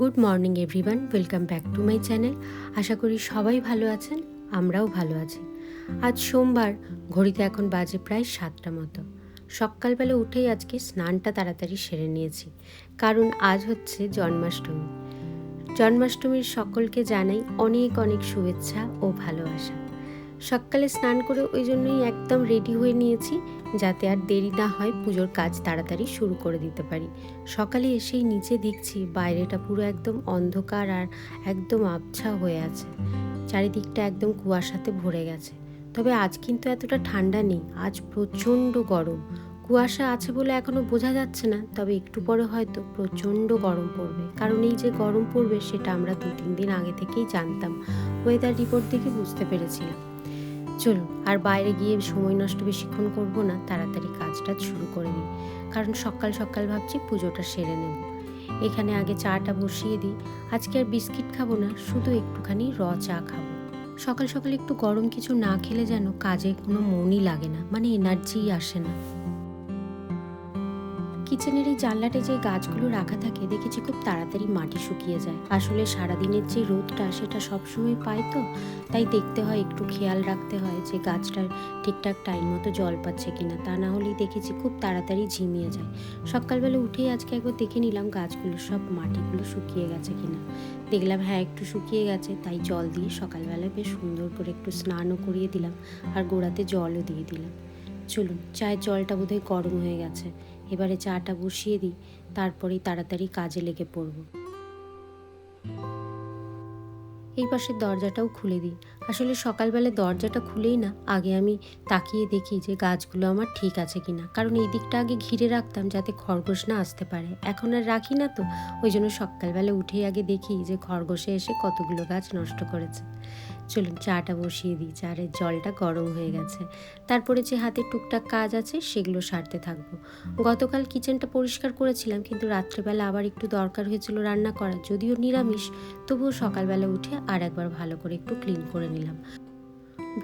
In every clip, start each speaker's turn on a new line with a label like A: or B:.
A: Good morning, everyone. Welcome back to my channel. আশা করি সবাই ভালো আছেন, আমরাও ভালো আছি। আজ সোমবার, ঘড়িতে এখন বাজে প্রায় সাতটা মতো। সকালবেলা উঠেই আজকে স্নানটা তাড়াতাড়ি সেরে নিয়েছি, কারণ আজ হচ্ছে জন্মাষ্টমী। জন্মাষ্টমীর সকলকে জানাই অনেক অনেক শুভেচ্ছা ও ভালোবাসা। সকালে স্নান করে ওই জন্যই একদম রেডি হয়ে নিয়েছি, যাতে আর দেরি না হয় পুজোর কাজ তাড়াতাড়ি শুরু করে দিতে পারি। সকালে এসেই নিচে দেখছি বাইরেটা পুরো একদম অন্ধকার আর একদম আবছা হয়ে আছে। চারিদিকটা একদম কুয়াশাতে ভরে গেছে। তবে আজ কিন্তু এতটা ঠান্ডা নেই, আজ প্রচণ্ড গরম। কুয়াশা আছে বলে এখনও বোঝা যাচ্ছে না, তবে একটু পরে হয়তো প্রচণ্ড গরম পড়বে। কারণ এই যে গরম পড়বে, সেটা আমরা দু তিন দিন আগে থেকেই জানতাম। ওয়েদার রিপোর্ট দেখে বুঝতে পেরেছিলাম। চলুন, আর বাইরে গিয়ে সময় নষ্ট বেশিক্ষণ করব না, তাড়াতাড়ি কাজটা শুরু করে দিই। কারণ সকাল সকাল ভাবছি পুজোটা সেরে নেব। এখানে আগে চাটা বসিয়ে দিই। আজকে আর বিস্কিট খাব না, শুধু একটুখানি র চা খাব। সকাল সকাল একটু গরম কিছু না খেলে যেন কাজে কোনো মনই লাগে না মানে এনার্জিই আসে না। কিচেনের এই জানলাটে যে গাছগুলো রাখা থাকে, দেখেছি খুব তাড়াতাড়ি মাটি শুকিয়ে যায়। আসলে সারাদিনের যে রোদটা, সেটা সবসময় পায় তো। তাই দেখতে হয়, একটু খেয়াল রাখতে হয় যে গাছটার ঠিকঠাক টাইম মতো জল পাচ্ছে কিনা। তা না হলেই দেখেছি খুব তাড়াতাড়ি ঝিমিয়ে যায়। সকালবেলা উঠেই আজকে একবার দেখে নিলাম গাছগুলো সব মাটিগুলো শুকিয়ে গেছে কিনা। দেখলাম হ্যাঁ একটু শুকিয়ে গেছে। তাই জল দিয়ে সকালবেলা বেশ সুন্দর করে একটু স্নানও করিয়ে দিলাম আর গোড়াতে জলও দিয়ে দিলাম। চলুন, চায়ের জলটা বোধহয় গরম হয়ে গেছে। এবারে চাটা বসিয়ে দিই, তারপরেই তাড়াতাড়ি কাজে লেগে পড়ব। এই পাশের দরজাটাও খুলে দিই। আসলে সকালবেলা দরজাটা খুলেই না, আগে আমি তাকিয়ে দেখি যে গাছগুলো আমার ঠিক আছে কিনা। কারণ এই দিকটা আগে ঘিরে রাখতাম যাতে খরগোশ না আসতে পারে। এখন আর রাখি না তো, ওই জন্য সকালবেলা উঠেই আগে দেখি যে খরগোশে এসে কতগুলো গাছ নষ্ট করেছে। চলুন চাটা বসিয়ে দিই চারের জলটা গরম হয়ে গেছে। তারপরে যে হাতে টুকটাক কাজ আছে সেগুলো সারতে থাকব। গতকাল কিচেনটা পরিষ্কার করেছিলাম, কিন্তু রাত্রেবেলা আবার একটু দরকার হয়েছিল রান্না করা যদিও নিরামিষ, তবুও সকালবেলা উঠে আর একবার ভালো করে একটু ক্লিন করে নিলাম।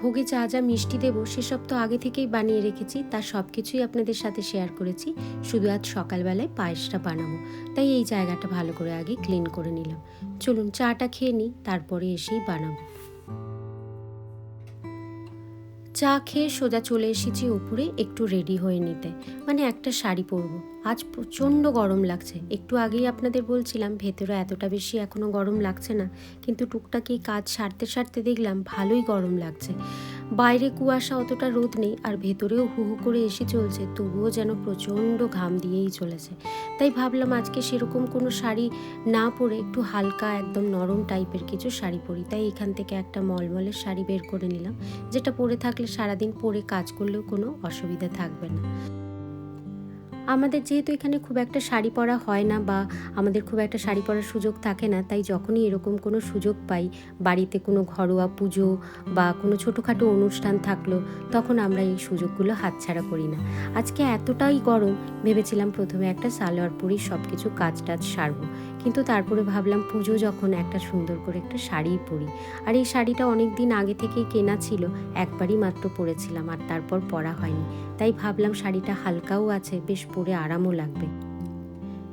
A: ভোগে যা যা মিষ্টি দেবো, সেসব তো আগে থেকেই বানিয়ে রেখেছি তার সব কিছুই আপনাদের সাথে শেয়ার করেছি। শুধু আজ সকালবেলায় পায়েসটা বানাবো, তাই এই জায়গাটা ভালো করে আগে ক্লিন করে নিলাম। চলুন চাটা খেয়ে নিই, তারপরে এসেই বানাবো। চা খেয়ে সোজা চলে এসেছি উপরে, একটু রেডি হয়ে নিতে। মানে একটা শাড়ি পরব। আজ প্রচণ্ড গরম লাগছে। একটু আগেই আপনাদের বলছিলাম, ভেতরে এতটা বেশি এখনও গরম লাগছে না। কিন্তু টুকটাকি কাজ সারতে সারতে দেখলাম, ভালোই গরম লাগছে। বাইরে কুয়াশা অতটা রোদ নেই আর ভেতরেও হু হু করে এসে চলছে, তবুও যেন প্রচণ্ড ঘাম দিয়েই চলেছে। তাই ভাবলাম আজকে সেরকম কোনো শাড়ি না পরে একটু হালকা একদম নরম টাইপের কিছু শাড়ি পরি। তাই এখান থেকে একটা মলমলের শাড়ি বের করে নিলাম, যেটা পরে থাকলে সারাদিন পরে কাজ করলেও কোনো অসুবিধা থাকবে না। আমাদের যেহেতু এখানে খুব একটা শাড়ি পরা হয় না বা আমাদের খুব একটা শাড়ি পরার সুযোগ থাকে না, তাই যখনই এরকম কোনো সুযোগ পাই, বাড়িতে কোনো ঘরোয়া পুজো বা কোনো ছোটোখাটো অনুষ্ঠান থাকল, তখন আমরা এই সুযোগগুলো হাতছাড়া করি না। আজকে এতটাই গরম, ভেবেছিলাম প্রথমে একটা সালোয়ার পরি সব কিছু কাজ টাজ সারবো। কিন্তু তারপরে ভাবলাম পুজো যখন একটা সুন্দর করে একটা শাড়িই পরি। আর এই শাড়িটা অনেক দিন আগে থেকেই কেনা ছিল, একবারই মাত্র পরেছিলাম, আর তারপর পরা হয়নি। তাই ভাবলাম শাড়িটা হালকাও আছে, বেশ পরে আরামও লাগবে।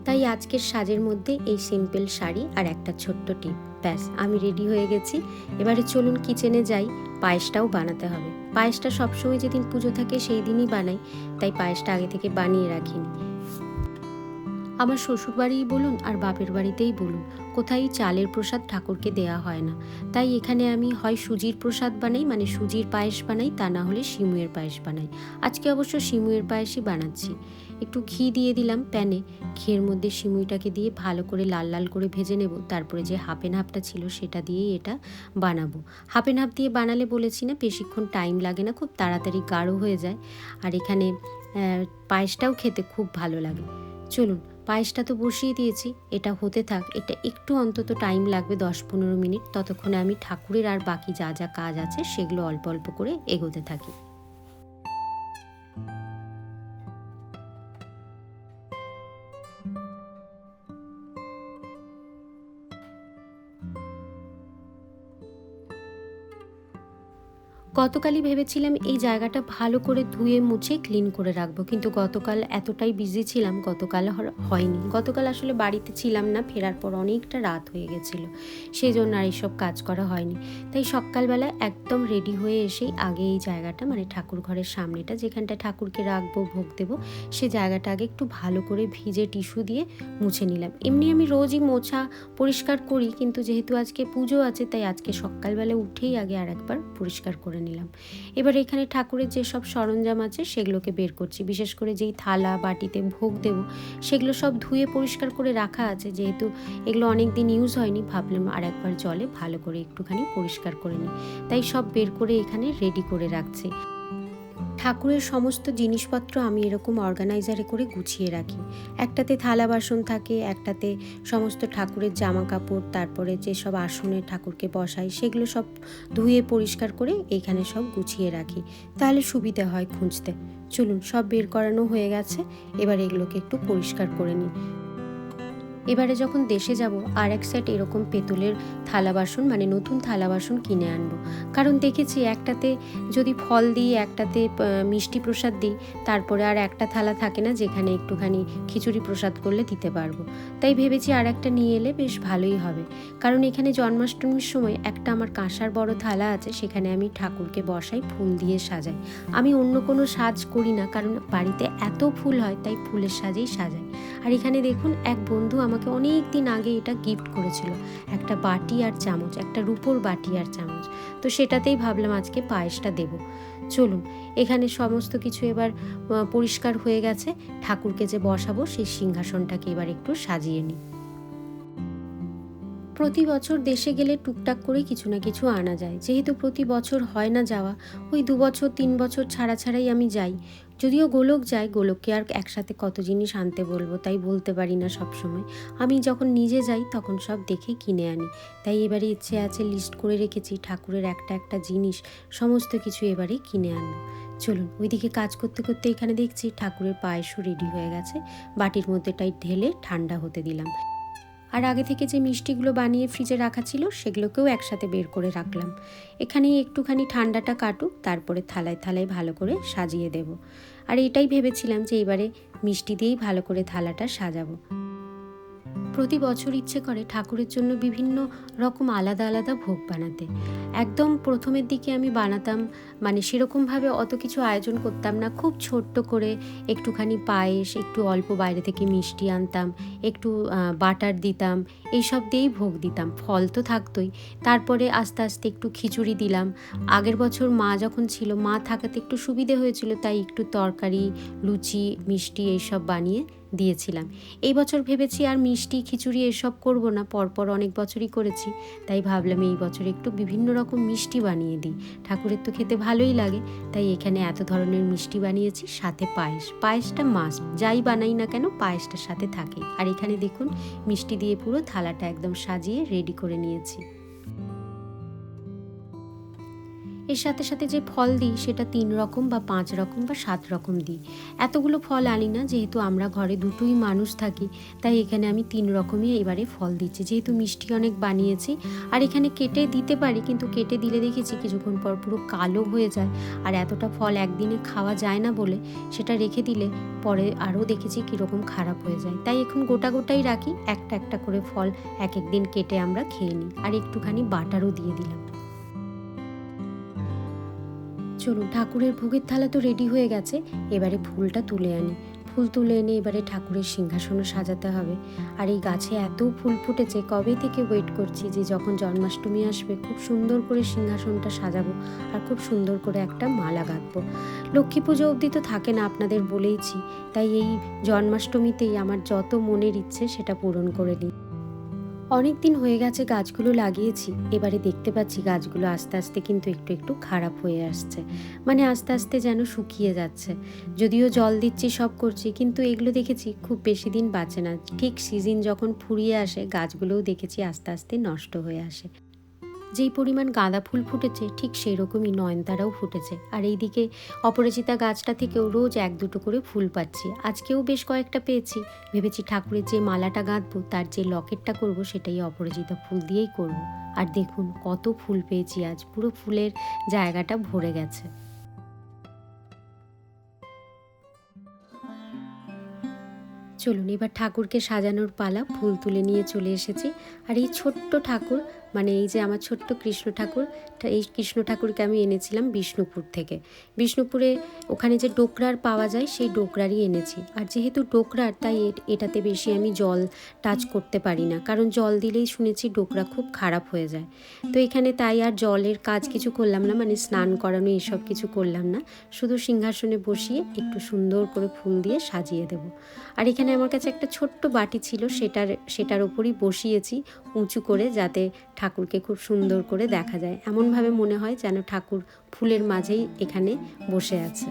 A: তাই আজকের সাজের মধ্যে এই সিম্পল শাড়ি আর একটা ছোট্ট টিপ ব্যাস, আমি রেডি হয়ে গেছি। এবারে চলুন কিচেনে যাই। পায়েসটাও বানাতে হবে। পায়েসটা সবসময় যেদিন পুজো থাকে সেই দিনই বানাই। তাই পায়েসটা আগে থেকে বানিয়ে রাখিনি আমার শ্বশুর বাড়িই বলুন আর বাপের বাড়িতেই বলুন, কোথায় চালের প্রসাদ ঠাকুরকে দেয়া হয় না। তাই এখানে আমি হয় সুজির প্রসাদ বানাই মানে সুজির পায়েস বানাই, তা না হলে শিমুয়ের পায়েস বানাই। আজকে অবশ্য শিমুয়ের পায়েসই বানাচ্ছি। একটু ঘি দিয়ে দিলাম প্যানে। ঘিয়ের মধ্যে সিমুইটাকে দিয়ে ভালো করে লাল লাল করে ভেজে নেব। তারপরে যে হাফ এন হাফটা ছিল সেটা দিয়েই এটা বানাবো। হাফ এন হাফ দিয়ে বানালে বলেছি না, বেশিক্ষণ টাইম লাগে না, খুব তাড়াতাড়ি গাঢ় হয়ে যায়। আর এখানে পায়েসটাও খেতে খুব ভালো লাগে। চলুন, পায়েসটা তো বসিয়ে দিয়েছি, এটা হতে থাক। এটা একটু অন্তত টাইম লাগবে দশ পনেরো মিনিট। ততক্ষণে আমি ঠাকুরের আর বাকি যা যা কাজ আছে সেগুলো অল্প অল্প করে এগোতে থাকি। গতকালই ভেবেছিলাম এই জায়গাটা ভালো করে ধুয়ে মুছে ক্লিন করে রাখব, কিন্তু গতকাল এতটাই বিজি ছিলাম, গতকাল হয়নি। গতকাল আসলে বাড়িতে ছিলাম না, ফেরার পর অনেকটা রাত হয়ে গেছিল সেই জন্য আর এইসব কাজ করা হয়নি। তাই সকালবেলা একদম রেডি হয়ে এসেই আগে এই জায়গাটা মানে ঠাকুর ঘরের সামনেটা যেখানটা ঠাকুরকে রাখব, ভোগ দেবো, সে জায়গাটা আগে একটু ভালো করে ভিজে টিস্যু দিয়ে মুছে নিলাম। এমনি আমি রোজই মোছা পরিষ্কার করি, কিন্তু যেহেতু আজকে পুজো আছে, তাই আজকে সকালবেলা উঠেই আগে আর একবার পরিষ্কার করে নিলাম। এবার এখানে ঠাকুরের যেসব সরঞ্জাম আছে সেগুলোকে বের করছি। বিশেষ করে যেই থালা, বাটিতে ভোগ দেব, সেগুলো সব ধুয়ে পরিষ্কার করে রাখা আছে। যেহেতু এগুলো অনেক দিন ইউজ হয়নি, ভাবলাম আর একবার জলে ভালো করে একটুখানি পরিষ্কার করে নিই। তাই সব বের করে এখানে রেডি করে রাখছি। ঠাকুরের সমস্ত জিনিসপত্র আমি এরকম অর্গানাইজারে করে গুছিয়ে রাখি। একটাতে থালা বাসন থাকে, একটাতে সমস্ত ঠাকুরের জামা কাপড় তারপরে যেসব আসনে ঠাকুরকে বসাই, সেগুলো সব ধুয়ে পরিষ্কার করে এখানে সব গুছিয়ে রাখি। তাহলে সুবিধা হয় খুঁজতে। চলুন, সব বের করানো হয়ে গেছে। এবার এগুলোকে একটু পরিষ্কার করে নিই। এবারে যখন দেশে যাব, আর এক সেট এরকম পেতলের থালা বাসন মানে নতুন থালা বাসন কিনে আনব। কারণ দেখেছি একটাতে যদি ফল দিই, একটাতে মিষ্টি প্রসাদ দিই, তারপরে আর একটা থালা থাকে না, যেখানে একটুখানি খিচুড়ি প্রসাদ করলে দিতে পারব। তাই ভেবেছি আর একটা নিয়ে এলে বেশ ভালোই হবে। কারণ এখানে জন্মাষ্টমীর সময় একটা আমার কাঁসার বড় থালা আছে, সেখানে আমি ঠাকুরকে বসাই, ফুল দিয়ে সাজাই। আমি অন্য কোনো সাজ করি না, কারণ বাড়িতে এত ফুল হয়, তাই ফুলের সাজেই সাজাই। আর এখানে দেখুন, এক বন্ধু আমাকে অনেক দিন আগে এটা গিফট করেছিল। একটা বাটি আর চামচ, একটা রূপোর বাটি আর চামচ। তো সেটাতেই ভাবলাম আজকে পায়েসটা দেব। চলুন, এখানে সমস্ত কিছু এবার পরিষ্কার হয়ে গেছে। ঠাকুরকে যে বসাবো, সেই সিংহাসনটাকে এবার একটু সাজিয়ে নিই। প্রতি বছর দেশে গেলে টুকটাক করে কিছু না কিছু আনা যায়। যেহেতু প্রতি বছর হয় না যাওয়া, ওই দু বছর, তিন বছর ছাড়া ছাড়াই আমি যাই। যদিও গোলক যায়, গোলককে আর একসাথে কত জিনিস আনতে বলব তাই বলতে পারি না সব সময় আমি যখন নিজে যাই, তখন সব দেখে কিনে আনি। তাই এবারে ইচ্ছে আছে লিস্ট করে রেখেছি, ঠাকুরের একটা একটা জিনিস, সমস্ত কিছু এবারে কিনে আনব। চলুন, ওইদিকে কাজ করতে করতে এখানে দেখছি ঠাকুরের পায়েসও রেডি হয়ে গেছে। বাটির মধ্যেটাই ঢেলে ঠান্ডা হতে দিলাম। আর আগে থেকে যে মিষ্টিগুলো বানিয়ে ফ্রিজে রাখা ছিল, সেগুলোকেও একসাথে বের করে রাখলাম। এখানে একটুখানি ঠান্ডাটা কাটুক, তারপরে থালায় থালায় ভালো করে সাজিয়ে দেব। আর এটাই ভেবেছিলাম যে এবারে মিষ্টি দিয়েই ভালো করে থালাটা সাজাবো। প্রতি বছর ইচ্ছে করে ঠাকুরের জন্য বিভিন্ন রকম আলাদা আলাদা ভোগ বানাতে। একদম প্রথমের দিকে আমি বানাতাম মানে সেরকমভাবে অত কিছু আয়োজন করতাম না। খুব ছোট্ট করে একটুখানি পায়েস, একটু অল্প বাইরে থেকে মিষ্টি আনতাম, একটু বাটার দিতাম, এইসব দিয়েই ভোগ দিতাম। ফল তো থাকতোই। তারপরে আস্তে আস্তে একটু খিচুড়ি দিলাম। আগের বছর মা যখন ছিল, মা থাকাতে একটু সুবিধে হয়েছিল, তাই একটু তরকারি, লুচি, মিষ্টি এইসব বানিয়ে দিয়েছিলাম। এই বছর ভেবেছি আর মিষ্টি, খিচুড়ি এসব করব না, পরপর অনেক বছরই করেছি। তাই ভাবলাম এই বছর একটু বিভিন্ন রকম মিষ্টি বানিয়ে দিই। ঠাকুরের তো খেতে ভালোই লাগে, তাই এখানে এত ধরনের মিষ্টি বানিয়েছি, সাথে পায়েস। পায়েসটা মাস্ট যাই বানাই না কেন পায়েসটার সাথে থাকে। আর এখানে দেখুন, মিষ্টি দিয়ে পুরো থালাটা একদম সাজিয়ে রেডি করে নিয়েছি। এর সাথে সাথে যে ফল দিই, সেটা তিন রকম বা পাঁচ রকম বা সাত রকম দিই। এতগুলো ফল আনি না, যেহেতু আমরা ঘরে দুটোই মানুষ থাকি, তাই এখানে আমি তিন রকমই এবারে ফল দিচ্ছি। যেহেতু মিষ্টি অনেক বানিয়েছি, আর এখানে কেটে দিতে পারি, কিন্তু কেটে দিলে দেখেছি কিছুক্ষণ পর পুরো কালো হয়ে যায়। আর এতটা ফল একদিনে খাওয়া যায় না বলে সেটা রেখে দিলে পরে আরও দেখেছি কীরকম খারাপ হয়ে যায়। তাই এখন গোটা গোটাই রাখি, একটা একটা করে ফল এক এক দিন কেটে আমরা খেয়ে নিই। আর একটুখানি বাটারও দিয়ে দিলাম। চলুন, ঠাকুরের ভোগের থালা তো রেডি হয়ে গেছে। এবারে ফুলটা তুলে আনি। ফুল তুলে এনে এবারে ঠাকুরের সিংহাসনও সাজাতে হবে। আর এই গাছে এত ফুল ফুটেছে, কবে থেকে ওয়েট করছি যে যখন জন্মাষ্টমী আসবে, খুব সুন্দর করে সিংহাসনটা সাজাবো আর খুব সুন্দর করে একটা মালা গাঁথবো। লক্ষ্মী পুজো অবধি তো থাকে না আপনাদের বলেইছি, তাই এই জন্মাষ্টমীতেই আমার যত মনের ইচ্ছে সেটা পূরণ করে নিই। অনেক দিন হয়ে গেছে গাছগুলো লাগিয়েছি, এবারে দেখতে পাচ্ছি গাছগুলো আস্তে আস্তে কিন্তু একটু একটু খারাপ হয়ে আসছে মানে আস্তে আস্তে যেন শুকিয়ে যাচ্ছে। যদিও জল দিচ্ছি, সব করছি, কিন্তু এগুলো দেখেছি খুব বেশি দিন বাঁচে না। ঠিক সিজন যখন ফুরিয়ে আসে, গাছগুলোও দেখেছি আস্তে আস্তে নষ্ট হয়ে আসে। যেই পরিমাণ গাঁদা ফুল ফুটেছে, ঠিক সেই রকমই নয়নতারাও ফুটেছে। আর এইদিকে অপরাজিতা গাছটা থেকেও রোজ এক দুটো করে ফুল পাচ্ছি। আজকেও বেশ কয়েকটা পেয়েছি। ভেবেছি ঠাকুরের যে মালাটা গাঁথবো তার যে লকেটটা করব, সেটাই অপরাজিতা ফুল দিয়েই করব। আর দেখুন, কত ফুল পেয়েছি আজ। পুরো ফুলের জায়গাটা ভরে গেছে। চলুন, এবার ঠাকুরকে সাজানোর পালা ফুল তুলে নিয়ে চলে এসেছি। আর এই ছোট্ট ঠাকুর মানে এই যে আমার ছোট্ট কৃষ্ণ ঠাকুর এই কৃষ্ণ ঠাকুরকে আমি এনেছিলাম বিষ্ণুপুর থেকে। বিষ্ণুপুরে ওখানে যে ডোকরার পাওয়া যায়, সেই ডোকরারই এনেছি। আর যেহেতু ডোকরার, তাই এটাতে বেশি আমি জল টাচ করতে পারি না। কারণ জল দিলেই শুনেছি ডোকরা খুব খারাপ হয়ে যায়। তো এখানে তাই আর জলের কাজ কিছু করলাম না মানে স্নান করানো, এসব কিছু করলাম না। শুধু সিংহাসনে বসিয়ে একটু সুন্দর করে ফুল দিয়ে সাজিয়ে দেব। আর এখানে আমার কাছে একটা ছোট্ট বাটি ছিল, সেটার সেটার ওপরই বসিয়েছি, উঁচু করে, যাতে ঠাকুরকে খুব সুন্দর করে দেখা যায়। এমনভাবে মনে হয় যেন ঠাকুর ফুলের মাঝেই এখানে বসে আছে।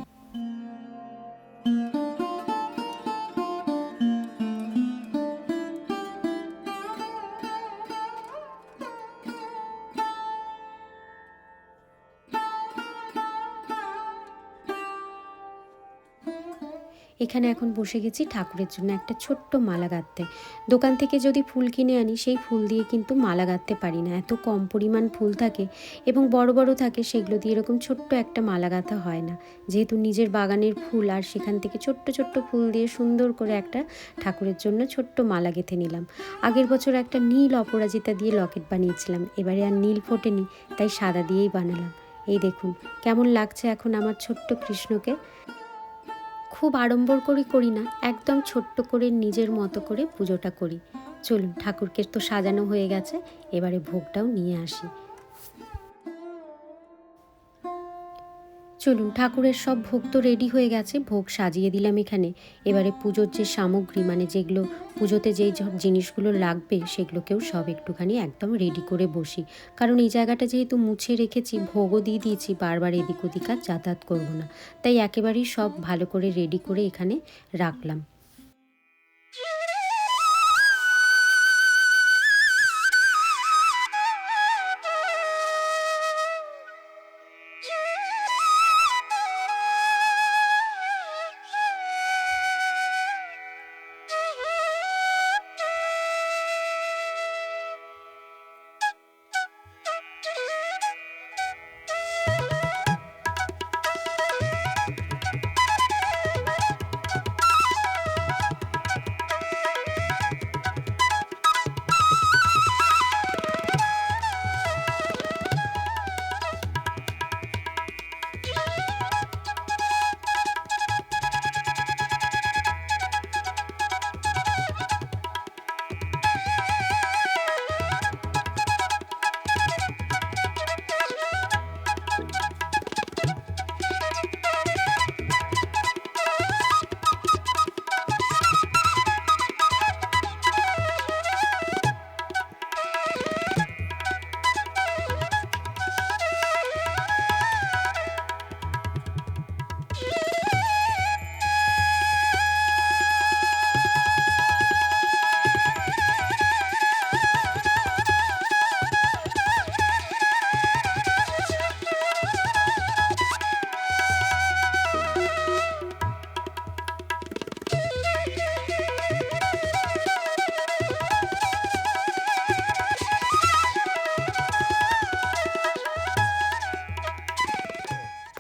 A: এখানে এখন বসে গেছি ঠাকুরের জন্য একটা ছোট্ট মালা গাঁথতে। দোকান থেকে যদি ফুল কিনে আনি, সেই ফুল দিয়ে কিন্তু মালা গাঁথতে পারি না। এত কম পরিমাণ ফুল থাকে এবং বড় বড় থাকে, সেগুলো দিয়ে এরকম ছোট্ট একটা মালা গাঁথা হয় না। যেহেতু নিজের বাগানের ফুল আর সেখান থেকে ছোট্ট ছোট্ট ফুল দিয়ে সুন্দর করে একটা ঠাকুরের জন্য ছোট্ট মালা গেঁথে নিলাম। আগের বছর একটা নীল অপরাজিতা দিয়ে লকেট বানিয়েছিলাম। এবারে আর নীল ফোটেনি, তাই সাদা দিয়েই বানালাম। এই দেখুন, কেমন লাগছে এখন আমার ছোট্ট কৃষ্ণকে? খুব আড়ম্বর করে, করি না, একদম ছোট্ট করে নিজের মতো করে পুজোটা করি। চলুন, ঠাকুরকে তো সাজানো হয়ে গেছে, এবারে ভোগটাও নিয়ে আসি। চলুন, ঠাকুরের সব ভোগ তো রেডি হয়ে গেছে, ভোগ সাজিয়ে দিলাম এখানে। এবারে পুজোর যে সামগ্রী মানে যেগুলো পুজোতে যেই জিনিসগুলো লাগবে, সেগুলোকেও সব একটুখানি একদম রেডি করে বসি। কারণ এই জায়গাটা যেহেতু মুছে রেখেছি, ভোগও দিয়ে দিয়েছি, বারবার এদিক ওদিক আর যাতায়াত করব না। তাই একেবারেই সব ভালো করে রেডি করে এখানে রাখলাম।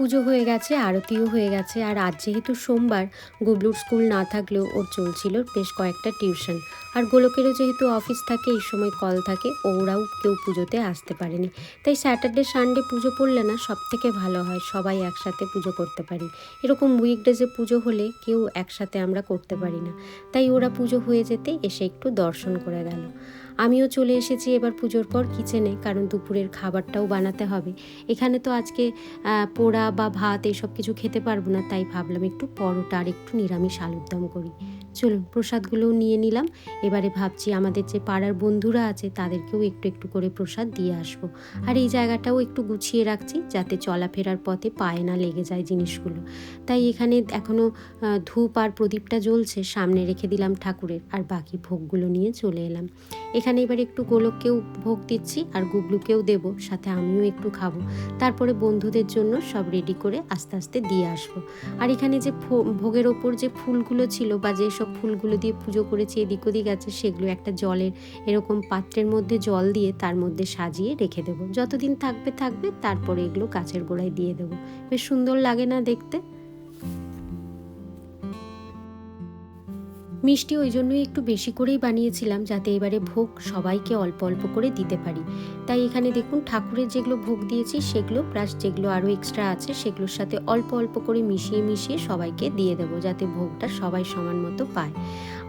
A: পুজো হয়ে গেছে, আরতিও হয়ে গেছে। আর আজ যেহেতু সোমবার, গুবলুর স্কুল না থাকলেও ওর চলছিল বেশ কয়েকটা টিউশন। আর গোলকেরও যেহেতু অফিস থাকে, এই সময় কল থাকে, ওরাও কেউ পুজোতে আসতে পারেনি। তাই স্যাটারডে, সানডে পুজো পড়লে না সব থেকে ভালো হয়, সবাই একসাথে পুজো করতে পারি। এরকম উইকডেজে পুজো হলে কেউ একসাথে আমরা করতে পারি না। তাই ওরা পুজো হয়ে যেতে এসে একটু দর্শন করে গেল। আমিও চলে এসেছি এবার পুজোর পর কিচেনে কারণ দুপুরের খাবারটাও বানাতে হবে। এখানে তো আজকে পোড়া বা ভাত এইসব কিছু খেতে পারব না, তাই ভাবলাম একটু পরোটা আর একটু নিরামিষ আলুর দম করি। চলুন, প্রসাদগুলোও নিয়ে নিলাম। এবারে ভাবছি আমাদের যে পাড়ার বন্ধুরা আছে, তাদেরকেও একটু একটু করে প্রসাদ দিয়ে আসব। আর এই জায়গাটাও একটু গুছিয়ে রাখছি, যাতে চলাফেরার পথে পায়ে না লেগে যায় জিনিসগুলো। তাই এখানে এখনও ধূপ আর প্রদীপটা জ্বলছে, সামনে রেখে দিলাম ঠাকুরের, আর বাকি ভোগগুলো নিয়ে চলে এলাম। এখানে এবার একটু গোলককেও ভোগ দিচ্ছি আর গুগলুকেও দেবো, সাথে আমিও একটু খাব। তারপরে বন্ধুদের জন্য সব রেডি করে আস্তে আস্তে দিয়ে আসব। আর এখানে যে ভোগের ওপর যে ফুলগুলো ছিল বা যেসব ফুলগুলো দিয়ে পুজো করেছি, এদিক ওদিক আছে, সেগুলো একটা জলের, এরকম পাত্রের মধ্যে জল দিয়ে তার মধ্যে সাজিয়ে রেখে দেবো। যতদিন থাকবে থাকবে, তারপরে এগুলো গাছের গোড়ায় দিয়ে দেবো। বেশ সুন্দর লাগে না দেখতে। মিষ্টি ওই জন্যই একটু বেশি করেই বানিয়েছিলাম যাতে এবারে ভোগ সবাইকে অল্প অল্প করে দিতে পারি। তাই এখানে দেখুন ঠাকুরের যেগুলো ভোগ দিয়েছি সেগুলো প্লাস যেগুলো আরও এক্সট্রা আছে সেগুলোর সাথে অল্প অল্প করে মিশিয়ে মিশিয়ে সবাইকে দিয়ে দেবো যাতে ভোগটা সবাই সমান মতো পায়।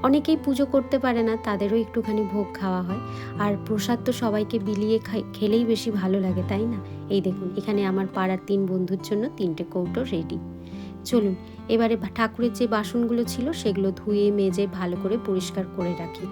A: অনেকেই পুজো করতে পারে না, তাদেরও একটুখানি ভোগ খাওয়া হয়। আর প্রসাদ তো সবাইকে বিলিয়ে খেলেই বেশি ভালো লাগে, তাই না? এই দেখুন, এখানে আমার পাড়ার তিন বন্ধুর জন্য তিনটে কৌটো রেডি চলুন, এবারে ঠাকুরের যে বাসনগুলো ছিল সেগুলো ধুয়ে, মেজে, ভালো করে পরিষ্কার করে রাখি।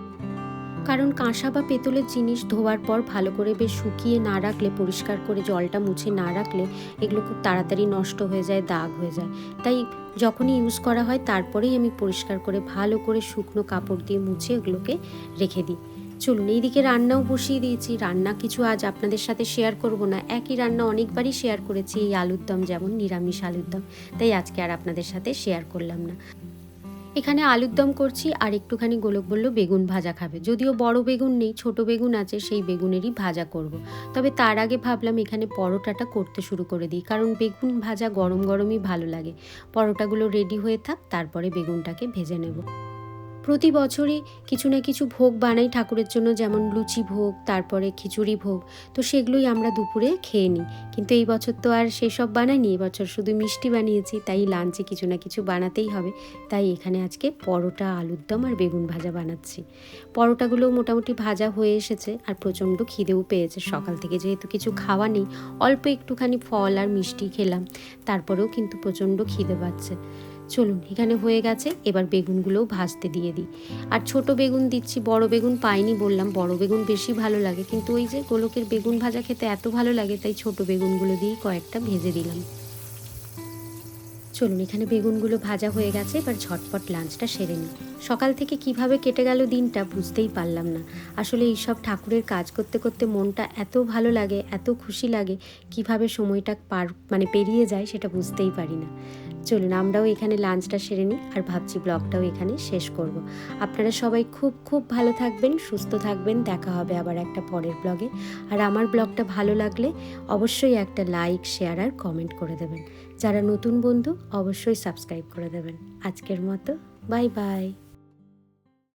A: কারণ কাঁসা বা পেতলের জিনিস ধোয়ার পর ভালো করে বেশ শুকিয়ে না রাখলে, পরিষ্কার করে জলটা মুছে না রাখলে এগুলো খুব তাড়াতাড়ি নষ্ট হয়ে যায়, দাগ হয়ে যায়। তাই যখনই ইউজ করা হয়, তারপরেই আমি পরিষ্কার করে, ভালো করে শুকনো কাপড় দিয়ে মুছে এগুলোকে রেখে দিই। চলুন, এইদিকে রান্নাও বসিয়ে দিয়েছি। রান্না কিছু আজ আপনাদের সাথে শেয়ার করব না। একই রান্না অনেকবারই শেয়ার করেছি, এই আলুর দম যেমন নিরামিষ আলুর দম। তাই আজকে আর আপনাদের সাথে শেয়ার করলাম না। এখানে আলুর দম করছি আর একটুখানি গোলক বলল বেগুন ভাজা খাবে। যদিও বড় বেগুন নেই, ছোট বেগুন আছে, সেই বেগুনেরই ভাজা করব। তবে তার আগে ভাবলাম এখানে পরোটাটা করতে শুরু করে দিই, কারণ বেগুন ভাজা গরম গরমই ভালো লাগে। পরোটাগুলো রেডি হয়ে থাক, তারপরে বেগুনটাকে ভেজে নেব। প্রতি বছরই কিছু না কিছু ভোগ বানাই ঠাকুরের জন্য, যেমন লুচি ভোগ, তারপরে খিচুড়ি ভোগ। তো সেগুলোই আমরা দুপুরে খেয়ে নিই। কিন্তু এই বছর তো আর সেসব বানাইনি এবছর শুধু মিষ্টি বানিয়েছি, তাই লাঞ্চে কিছু না কিছু বানাতেই হবে। তাই এখানে আজকে পরোটা, আলুর দম আর বেগুন ভাজা বানাচ্ছি। পরোটাগুলো মোটামুটি ভাজা হয়ে এসেছে আর প্রচণ্ড খিদেও পেয়েছে। সকাল থেকে যেহেতু কিছু খাওয়া নেই, অল্প একটুখানি ফল আর মিষ্টি খেলাম, তারপরেও কিন্তু প্রচণ্ড খিদে পাচ্ছে। চলুন, এখানে হয়ে গেছে। এবার বেগুনগুলোও ভাজতে দিয়ে দিই। আর ছোট বেগুন দিচ্ছি, বড় বেগুন পাইনি বললাম, বড় বেগুন বেশি ভালো লাগে। কিন্তু ওই যে গোলকের বেগুন ভাজা খেতে এত ভালো লাগে, তাই ছোট বেগুনগুলো দিয়েই কয়েকটা ভেজে দিলাম। চলুন, এখানে বেগুনগুলো ভাজা হয়ে গেছে, এবার ঝটপট লাঞ্চটা সেরে নিই। সকাল থেকে কীভাবে কেটে গেল দিনটা বুঝতেই পারলাম না। আসলে এইসব ঠাকুরের কাজ করতে করতে মনটা এত ভালো লাগে, এত খুশি লাগে, কীভাবে সময়টা পার মানে পেরিয়ে যায় সেটা বুঝতেই পারি না। চলুন আমরাও এখানে লাঞ্চটা সেরে নিই আর ভাবছি ব্লগটাও এখানে শেষ করব। আপনারা সবাই খুব খুব ভালো থাকবেন, সুস্থ থাকবেন। দেখা হবে আবার একটা পরের ব্লগে। আর আমার ব্লগটা ভালো লাগলে অবশ্যই একটা লাইক, শেয়ার আর কমেন্ট করে দেবেন। যারা নতুন বন্ধু অবশ্যই সাবস্ক্রাইব করে দেবেন। আজকের মতো, বাই বাই।